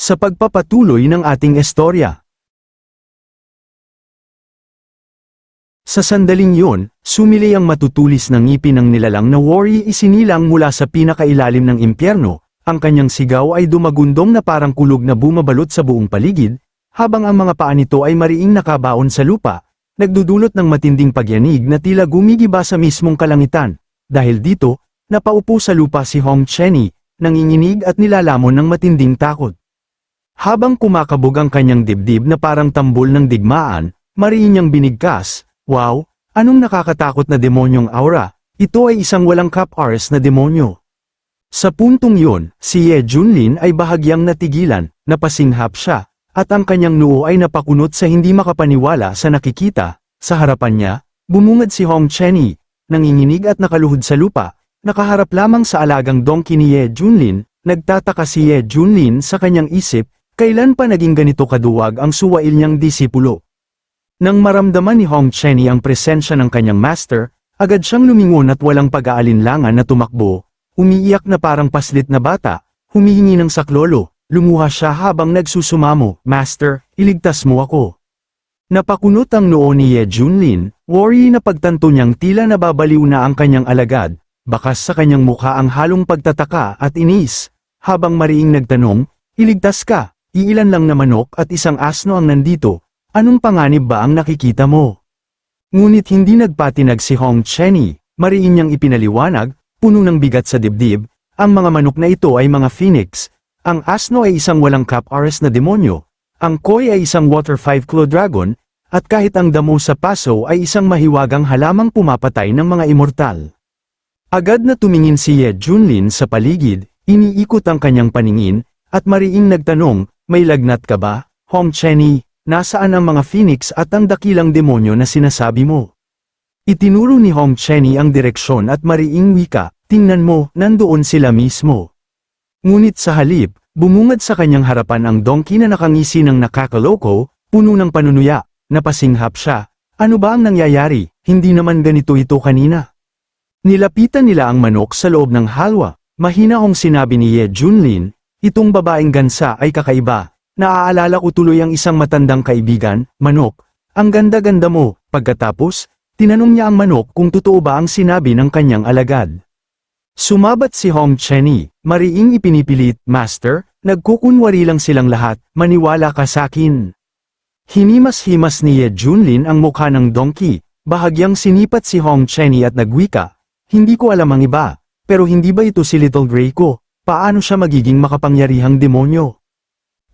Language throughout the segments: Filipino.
sa pagpapatuloy ng ating istorya. Sa sandaling yun, sumili ang matutulis ng ngipin ng nilalang na Wari isinilang mula sa pinakailalim ng impyerno, ang kanyang sigaw ay dumagundong na parang kulog na bumabalot sa buong paligid, habang ang mga paa nito ay mariing nakabaon sa lupa, nagdudulot ng matinding pagyanig na tila gumigiba sa mismong kalangitan. Dahil dito, napaupo sa lupa si Hong Chenny, nanginginig at nilalamon ng matinding takot. Habang kumakabog ang kanyang dibdib na parang tambol ng digmaan, mariin niyang binigkas, wow, anong nakakatakot na demonyong aura, ito ay isang walang cap-ars na demonyo. Sa puntong yun, si Ye Junlin ay bahagyang natigilan, napasinghap siya, at ang kanyang noo ay napakunot sa hindi makapaniwala sa nakikita, sa harapan niya, bumungad si Hong Chenny, nanginginig at nakaluhod sa lupa, nakaharap lamang sa alagang donkey ni Ye Junlin, nagtataka si Ye Junlin sa kanyang isip, kailan pa naging ganito kaduwag ang suwail niyang disipulo. Nang maramdaman ni Hong Chenny ang presensya ng kanyang master, agad siyang lumingon at walang pag-aalinlangan na tumakbo, umiiyak na parang paslit na bata, humihingi ng saklolo, lumuha siya habang nagsusumamo, Master, iligtas mo ako. Napakunot ang noo ni Ye Junlin, worry na pagtanto niyang tila nababaliw na ang kanyang alagad, bakas sa kanyang mukha ang halong pagtataka at inis, habang mariing nagtanong, iligtas ka, iilan lang na manok at isang asno ang nandito, anong panganib ba ang nakikita mo? Ngunit hindi nagpatinag si Hong Chenny, mariin niyang ipinaliwanag, puno ng bigat sa dibdib, ang mga manok na ito ay mga phoenix, ang asno ay isang walang cap-ars na demonyo, ang koi ay isang water 5-claw dragon, at kahit ang damo sa paso ay isang mahiwagang halamang pumapatay ng mga immortal. Agad na tumingin si Ye Junlin sa paligid, iniikot ang kanyang paningin, at mariing nagtanong, may lagnat ka ba, Hong Chenny, nasaan ang mga phoenix at ang dakilang demonyo na sinasabi mo? Itinuro ni Hong Chenny ang direksyon at mariing wika, tingnan mo, nandoon sila mismo. Ngunit sa halip, bumungad sa kanyang harapan ang donkey na nakangisi ng nakakaloko, puno ng panunuya, napasinghap siya. Ano ba ang nangyayari, hindi naman ganito ito kanina? Nilapitan nila ang manok sa loob ng halwa, mahina hong sinabi ni Ye Junlin, itong babaeng gansa ay kakaiba, naaalala ko tuloy ang isang matandang kaibigan, manok, ang ganda-ganda mo, pagkatapos, tinanong niya ang manok kung totoo ba ang sinabi ng kanyang alagad. Sumabat si Hong Chenny, mariing ipinipilit, Master, nagkukunwari lang silang lahat, maniwala ka sakin. Hinimas-himas ni Ye Junlin ang mukha ng donkey, bahagyang sinipat si Hong Chenny at nagwika, hindi ko alam ang iba, pero hindi ba ito si Little Draco, paano siya magiging makapangyarihang demonyo?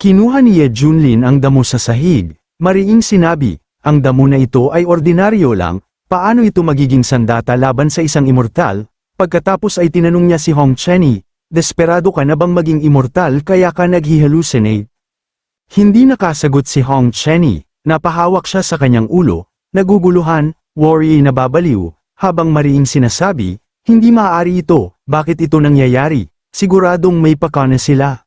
Kinuha ni Ye Junlin ang damo sa sahig, mariing sinabi, ang damo na ito ay ordinaryo lang, paano ito magiging sandata laban sa isang immortal, Pagkatapos ay tinanong niya si Hong Chenny, desperado ka na bang maging immortal kaya ka naghihalucinate? Hindi nakasagot si Hong Chenny, napahawak siya sa kanyang ulo, naguguluhan, worry na babaliw, habang mariing sinasabi, hindi maaari ito, bakit ito nangyayari, siguradong may pakana sila.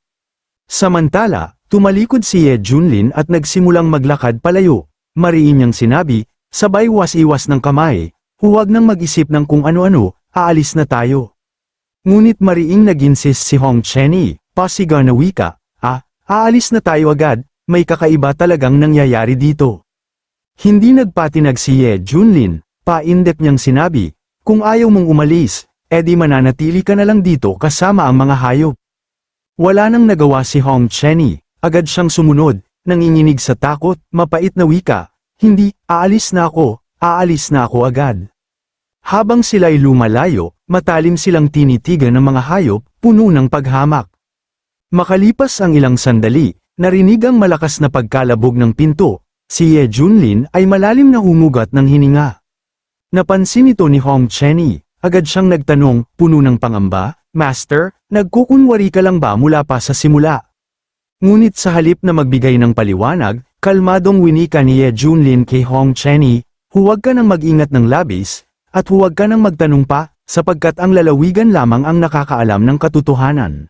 Samantala, tumalikod si Ye Junlin at nagsimulang maglakad palayo, mariin niyang sinabi, sabay was-iwas ng kamay, huwag nang mag-isip ng kung ano-ano, aalis na tayo. Ngunit mariing nag-insist si Hong Chenny, pasigaw na wika, ah, aalis na tayo agad, may kakaiba talagang nangyayari dito. Hindi nagpatinag si Ye Junlin, paindep niyang sinabi, kung ayaw mong umalis, edi mananatili ka na lang dito kasama ang mga hayop. Wala nang nagawa si Hong Chenny, agad siyang sumunod, nanginginig sa takot, mapait na wika, hindi, aalis na ako, aalis na ako agad. Habang sila'y lumalayo, matalim silang tinitigan ng mga hayop, puno ng paghamak. Makalipas ang ilang sandali, narinig ang malakas na pagkalabog ng pinto, si Ye Junlin ay malalim na humugat ng hininga. Napansin ito ni Hong Chenny, agad siyang nagtanong, puno ng pangamba, Master, nagkukunwari ka lang ba mula pa sa simula? Ngunit sa halip na magbigay ng paliwanag, kalmadong winika ni Ye Junlin kay Hong Chenny, huwag ka nang mag-ingat ng labis, at huwag ka nang magtanong pa, sapagkat ang lalawigan lamang ang nakakaalam ng katotohanan.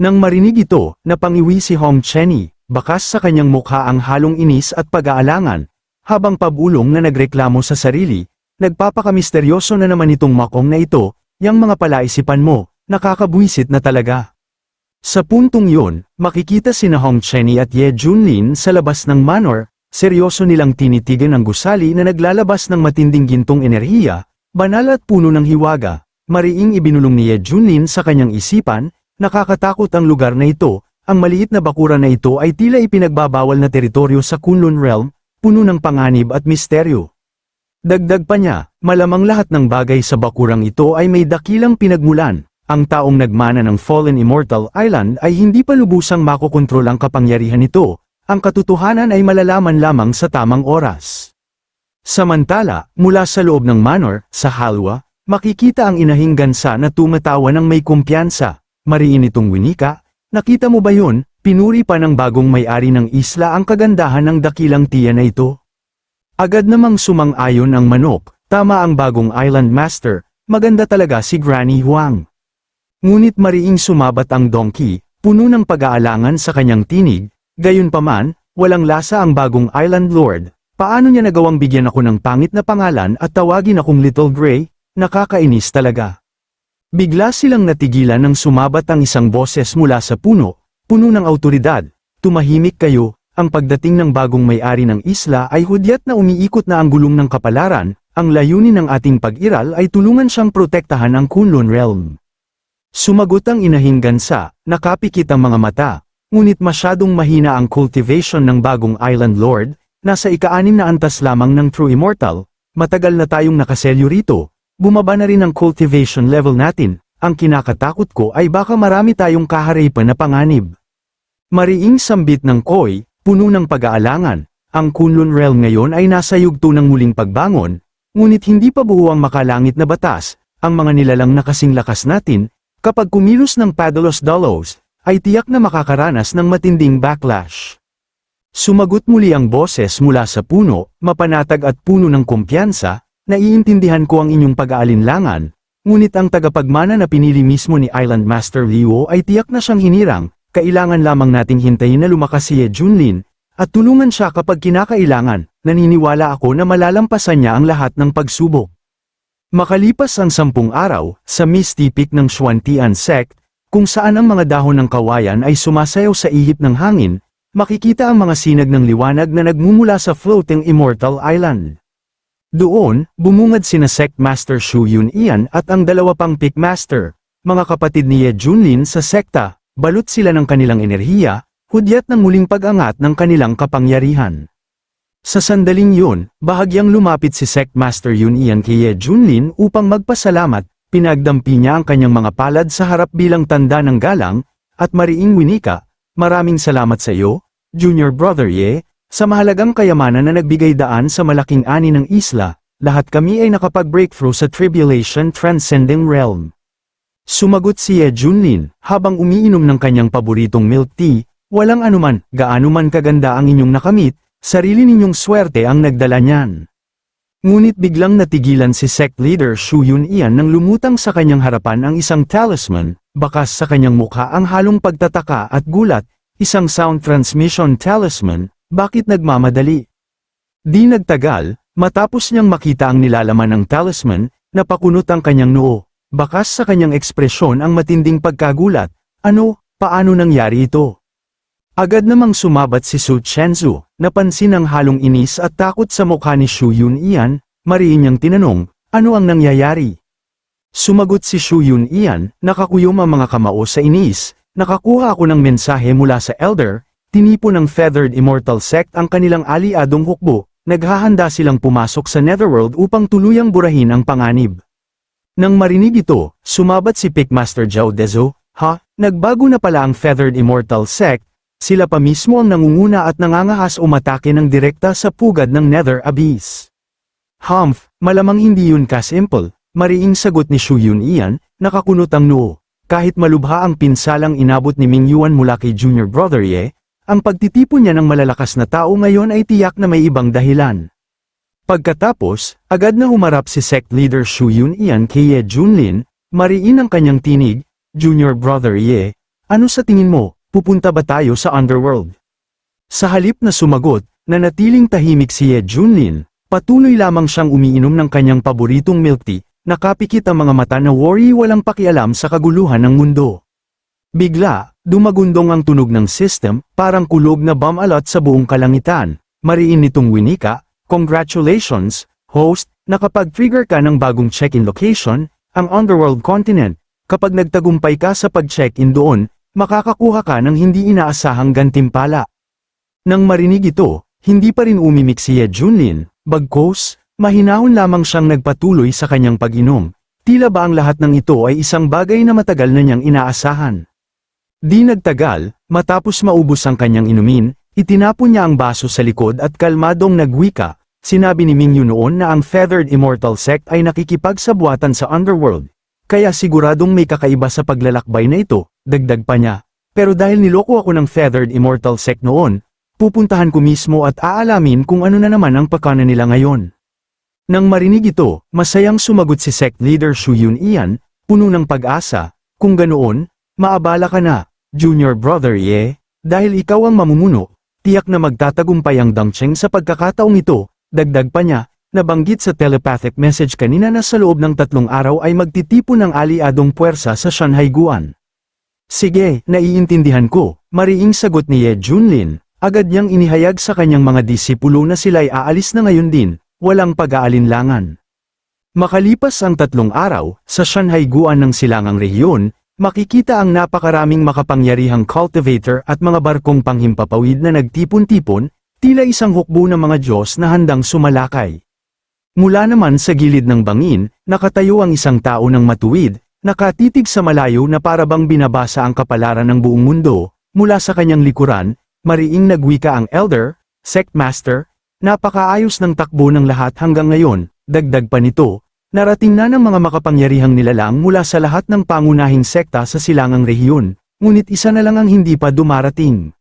Nang marinig ito, napangiwi si Hong Chenny, bakas sa kanyang mukha ang halong inis at pag-aalangan, habang pabulong na nagreklamo sa sarili, nagpapakamisteryoso na naman itong makong na ito, yang mga palaisipan mo, nakakabwisit na talaga. Sa puntong yun, makikita sina Hong Chenny at Ye Junlin sa labas ng manor, seryoso nilang tinitigan ang gusali na naglalabas ng matinding gintong enerhiya, banal at puno ng hiwaga. Mariing ibinulong ni Ye Junlin sa kanyang isipan, nakakatakot ang lugar na ito, ang maliit na bakura na ito ay tila ipinagbabawal na teritoryo sa Kunlun Realm, puno ng panganib at misteryo. Dagdag pa niya, malamang lahat ng bagay sa bakurang ito ay may dakilang pinagmulan. Ang taong nagmana ng Fallen Immortal Island ay hindi pa lubusang makokontrol ang kapangyarihan nito, ang katotohanan ay malalaman lamang sa tamang oras. Samantala, mula sa loob ng manor, sa halwa, makikita ang inahing gansa na tumatawa ng may kumpiyansa. Mariin itong winika, nakita mo ba yun, pinuri pa ng bagong may-ari ng isla ang kagandahan ng dakilang tiya na ito. Agad namang sumang-ayon ang manok, tama ang bagong island master, maganda talaga si Granny Huang. Ngunit mariing sumabat ang donkey, puno ng pag-aalangan sa kanyang tinig, gayunpaman, walang lasa ang bagong island lord, paano niya nagawang bigyan ako ng pangit na pangalan at tawagin akong Little Gray, nakakainis talaga. Bigla silang natigilan nang sumabat ang isang boses mula sa puno, puno ng autoridad, tumahimik kayo, ang pagdating ng bagong may-ari ng isla ay hudyat na umiikot na ang gulong ng kapalaran, ang layunin ng ating pag-iral ay tulungan siyang protektahan ang Kunlun Realm. Sumagot ang inahing gansa, nakapikit ang mga mata, ngunit masyadong mahina ang cultivation ng bagong Island Lord, nasa ika-anim na antas lamang ng True Immortal, matagal na tayong nakaselyo rito, bumaba na rin ang cultivation level natin, ang kinakatakot ko ay baka marami tayong kaharipan na panganib. Mariing sambit ng Koi, puno ng pag-aalangan, ang Kunlun Realm ngayon ay nasa yugto ng muling pagbangon, ngunit hindi pa buo ang makalangit na batas, ang mga nilalang na kasing lakas natin, Kapag kumilos ng Padalos Dalos, ay tiyak na makakaranas ng matinding backlash. Sumagot muli ang boses mula sa puno, mapanatag at puno ng kumpiyansa, naiintindihan ko ang inyong pag-aalinlangan, ngunit ang tagapagmana na pinili mismo ni Island Master Liu ay tiyak na siyang hinirang, kailangan lamang nating hintayin na lumakas si Ye Junlin, at tulungan siya kapag kinakailangan, naniniwala ako na malalampasan niya ang lahat ng pagsubok. Makalipas ang sampung araw, sa Misty Peak ng Xuantian Sect, kung saan ang mga dahon ng kawayan ay sumasayaw sa ihip ng hangin, makikita ang mga sinag ng liwanag na nagmumula sa floating Immortal Island. Doon, bumungad sina Sect Master Shu Yun Ian at ang dalawa pang Peak Master, mga kapatid ni Ye Junlin sa sekta, balot sila ng kanilang enerhiya, hudyat ng muling pag-angat ng kanilang kapangyarihan. Sa sandaling yun, bahagyang lumapit si Sect Master Yun Ian kay Ye Junlin upang magpasalamat, pinagdampi niya ang kanyang mga palad sa harap bilang tanda ng galang, at mariing winika, maraming salamat sa iyo, Junior Brother Ye, sa mahalagang kayamanan na nagbigay daan sa malaking ani ng isla, lahat kami ay nakapag-breakthrough sa Tribulation Transcending Realm. Sumagot si Ye Junlin, habang umiinom ng kanyang paboritong milk tea, walang anuman, gaano man kaganda ang inyong nakamit, Sarili ninyong swerte ang nagdala niyan. Ngunit biglang natigilan si sect leader Shu Yun Ian nang lumutang sa kanyang harapan ang isang talisman, bakas sa kanyang mukha ang halong pagtataka at gulat, isang sound transmission talisman, bakit nagmamadali? Di nagtagal, matapos niyang makita ang nilalaman ng talisman, napakunot ang kanyang noo, bakas sa kanyang ekspresyon ang matinding pagkagulat, ano, paano nangyari ito? Agad namang sumabat si Su Chenzu, napansin ang halong inis at takot sa mukha ni Shu Yun Ian, mariin niyang tinanong, ano ang nangyayari? Sumagot si Shu Yun Ian, nakakuyom ang mga kamao sa inis, nakakuha ako ng mensahe mula sa Elder, tinipo ng Feathered Immortal Sect ang kanilang aliadong hukbo, naghahanda silang pumasok sa Netherworld upang tuluyang burahin ang panganib. Nang marinig ito, sumabat si Pickmaster Zhao Dezo, ha, nagbago na pala ang Feathered Immortal Sect, sila pa mismo ang nangunguna at nangangahas umatake ng direkta sa pugad ng Nether Abyss. Humph, malamang hindi yun ka-simple, mariing sagot ni Shu Yun Ian, nakakunot ang noo. Kahit malubha ang pinsalang inabot ni Ming Yuan mula kay Junior Brother Ye, ang pagtitipon niya ng malalakas na tao ngayon ay tiyak na may ibang dahilan. Pagkatapos, agad na humarap si sect leader Shu Yun Ian kay Ye Junlin, mariin ang kanyang tinig, Junior Brother Ye, ano sa tingin mo, pupunta ba tayo sa underworld? Sa halip na sumagot, nanatiling tahimik si Ye Junlin, patuloy lamang siyang umiinom ng kanyang paboritong milk tea, nakapikit ang mga mata na worry walang pakialam sa kaguluhan ng mundo. Bigla, dumagundong ang tunog ng system, parang kulog na bomb alert sa buong kalangitan. Mariin nitong winika, congratulations, host, nakapag-trigger ka ng bagong check-in location, ang Underworld Continent. Kapag nagtagumpay ka sa pag-check-in doon, makakakuha ka ng hindi inaasahang gantimpala. Nang marinig ito, hindi pa rin umimik si Ye Junlin, bagkos, mahinahon lamang siyang nagpatuloy sa kanyang pag-inom. Tila ba ang lahat ng ito ay isang bagay na matagal na niyang inaasahan. Di nagtagal, matapos maubos ang kanyang inumin, itinapon niya ang baso sa likod at kalmadong nagwika, sinabi ni Mingyu noon na ang Feathered Immortal Sect ay nakikipagsabuatan sa Underworld. Kaya siguradong may kakaiba sa paglalakbay na ito, dagdag pa niya. Pero dahil niloko ako ng Feathered Immortal Sect noon, pupuntahan ko mismo at aalamin kung ano na naman ang pakana nila ngayon. Nang marinig ito, masayang sumagot si sect leader Shu Yun Ian, puno ng pag-asa, kung ganoon, maabala ka na, junior brother Ye, dahil ikaw ang mamumuno, tiyak na magtatagumpay ang Dangcheng sa pagkakataong ito, dagdag pa niya, nabanggit sa telepathic message kanina na sa loob ng tatlong araw ay magtitipon ng aliadong puwersa sa Shanghai Guan. Sige, naiintindihan ko, mariing sagot ni Ye Junlin, agad niyang inihayag sa kanyang mga disipulo na sila'y aalis na ngayon din, walang pag-aalinlangan. Makalipas ang tatlong araw, sa Shanghai Guan ng silangang rehiyon, makikita ang napakaraming makapangyarihang cultivator at mga barkong panghimpapawid na nagtipon-tipon, tila isang hukbo ng mga Diyos na handang sumalakay. Mula naman sa gilid ng bangin, nakatayo ang isang tao ng matuwid, nakatitig sa malayo na parabang binabasa ang kapalaran ng buong mundo, mula sa kanyang likuran, mariing nagwika ang elder, sect master, napakaayos ng takbo ng lahat hanggang ngayon, dagdag pa nito, narating na ng mga makapangyarihang nilalang mula sa lahat ng pangunahing sekta sa silangang rehiyon, ngunit isa na lang ang hindi pa dumarating.